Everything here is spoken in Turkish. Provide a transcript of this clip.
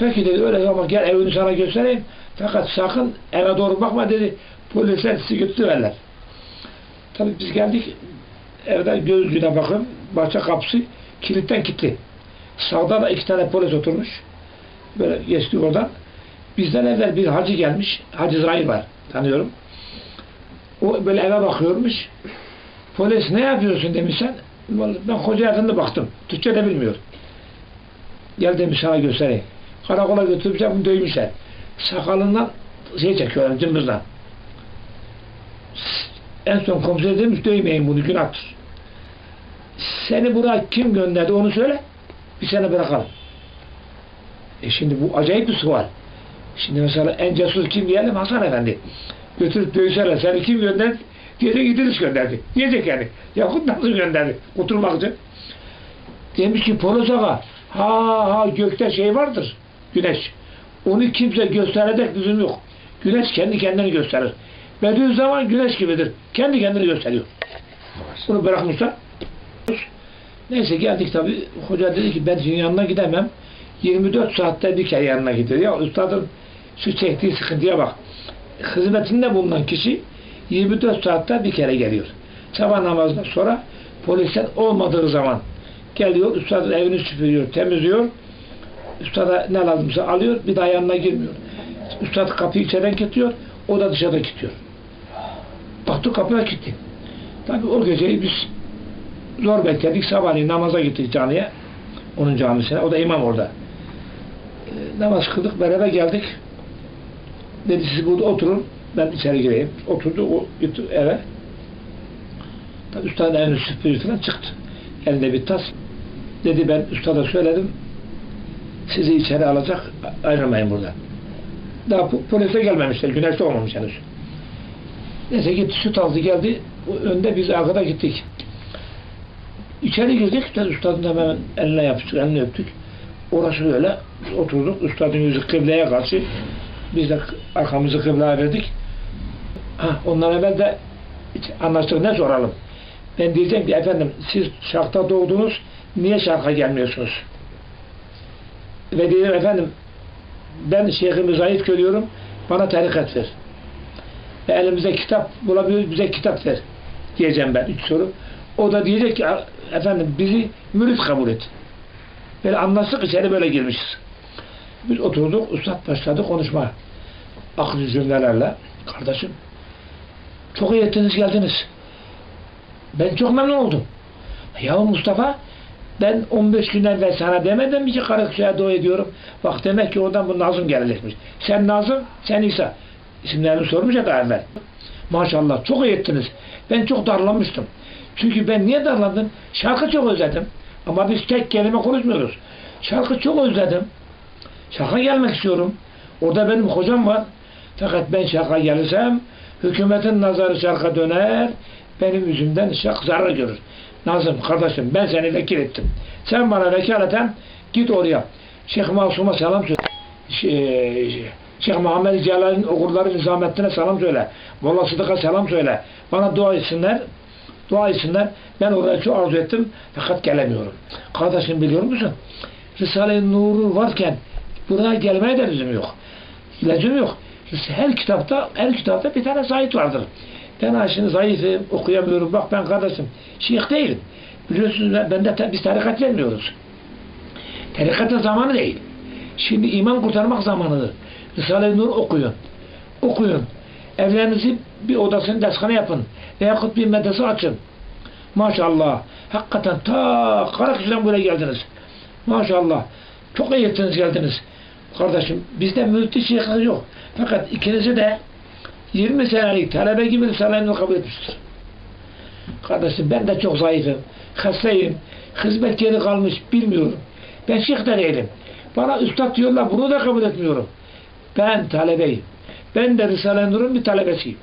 Peki dedi öyle ama gel evini sana göstereyim. Fakat sakın eve doğru bakma dedi. Polisler sizi götürürler. Tabii biz geldik. Evde gözlüğüne bakın. Bahçe kapısı kilitten kilitli. Sağda da iki tane polis oturmuş. Böyle geçtik oradan. Bizden evvel bir hacı gelmiş. Hacı Zahir var. Tanıyorum. O böyle eve bakıyormuş. Polis ne yapıyorsun demişsen. Vallahi Ben hoca yakında baktım. Türkçe de bilmiyor. Gel demiş sana göstereyim. Karakola götürmüşler bunu dövmüşler. Sakalından şey çekiyorlar cımbızdan. En son komiser demiş dövmeyin bunu günahtır. Seni buraya kim gönderdi onu söyle. Bir sene bırakalım. E şimdi bu acayip bir sual. Şimdi mesela en cesur kim diyelim Hasan Efendi. Götürüp dövüşerler. Seni kim gönderdi? Diyecek İdris gönderdi. Diyecek yani. Yakut nasıl gönderdi? Kurtulmak için. Demiş ki polis ağa ha ha gökte şey vardır. Güneş. Onu kimse gösterecek lüzum yok. Güneş kendi kendini gösterir. Bediüzzaman güneş gibidir. Kendi kendini gösteriyor. Bunu bırakmışlar. Neyse geldik tabi. Hoca dedi ki ben senin yanına gidemem. 24 saatte bir kere yanına gidiyor. Ya üstadın şu çektiği sıkıntıya bak. Hizmetinde bulunan kişi 24 saatte bir kere geliyor. Sabah namazından sonra polisten olmadığı zaman geliyor. Üstadın evini süpürüyor, temizliyor. Üstada ne lazımsa alıyor. Bir daha yanına girmiyor. Üstad kapıyı içeriden kilitliyor. O da dışarıda kilitliyor. Baktı kapıya kilitli. Tabi o geceyi biz zor bekledik. Sabahleyin namaza gittik camiye. Onun camisine. O da imam orada. E, namaz kıldık. Beraber geldik. Dedi siz burada oturun. Ben içeri gireyim. Oturdu. O gitti eve. Tabi üstadın evini süpürüyor falan çıktı. Elinde bir tas. Dedi ben ustada söyledim. Sizi içeri alacak. Ayrılmayın buradan. Daha po- polise gelmemişler. Güneş doğmamış henüz. Neyse gitti süt aldı geldi. Önde biz arkada gittik. İçeri girdik. Tabi ustadın hemen eline yapıştık. Elini öptük. Orası öyle. Oturduk. Ustadın yüzü kıbleye karşı. Biz de arkamızı kıbleye verdik. Ha, ondan evvel de anlaştık. Ne soralım? Ben diyeceğim ki efendim siz şarkta doğdunuz. Niye şarka gelmiyorsunuz? Ve diyeceğim efendim ben şeyhimi zayıf görüyorum. Bana tarikat ver. Ve elimize kitap bulabiliyoruz. Bize kitap ver. Diyeceğim ben. Üç soru. O da diyecek ki efendim bizi mürit kabul et. Böyle anlaştık içeri böyle girmişiz. Biz oturduk. Ustad başladı konuşma. Akıcı cümlelerle. Kardeşim çok iyi ettiniz geldiniz. Ben çok memnun oldum. Ya Mustafa ben 15 gün evvel sana demedim mi ki Karaköy'e dua ediyorum. Bak demek ki oradan bu Nazım gelecekmiş. Sen Nazım, sen İsa. İsimlerini sormuş ya daha evvel. Maşallah çok iyi ettiniz. Ben çok darlanmıştım. Çünkü ben niye darlandım? Şarkı çok özledim. Ama biz tek kelime konuşmuyoruz. Şarkı çok özledim. Şarkı gelmek istiyorum. Orada benim hocam var. Fakat ben şarkı gelirsem hükümetin nazarı şarkı döner. Benim yüzümden şarkı zarar görür. Nazım kardeşim ben seni vekil ettim. Sen bana vekaleten git oraya. Şeyh Masum'a selam söyle. Şey, Şeyh Muhammed Celal'in okurları Nizamettin'e selam söyle. Molla Sıdık'a selam söyle. Bana dua etsinler. Dua etsinler. Ben oraya çok arzu ettim. Fakat gelemiyorum. Kardeşim biliyor musun? Risale-i Nur'u varken buraya gelmeye de lüzum yok. Lüzum yok. Her kitapta, her kitapta bir tane zayıf vardır. Ben ha şimdi zayıfım, okuyamıyorum. Bak ben kardeşim, şeyh değilim. Biliyorsunuz ben, de biz tarikat vermiyoruz. Tarikatın zamanı değil. Şimdi iman kurtarmak zamanıdır. Risale-i Nur okuyun. Okuyun. Evlerinizi bir odasını dershane yapın. Veyahut bir medrese açın. Maşallah. Hakikaten ta Karaköy'den buraya geldiniz. Maşallah. Çok iyi ettiniz geldiniz. Kardeşim bizde müftü şeyhı yok. Fakat ikinizi de 20 senelik talebe gibi Risale-i Nur kabul etmiştir. Kardeşim ben de çok zayıfım. Hastayım. Hizmet geri kalmış bilmiyorum. Ben şeyh de değilim. Bana üstad diyorlar bunu da kabul etmiyorum. Ben talebeyim. Ben de Risale-i Nur'un bir talebesiyim.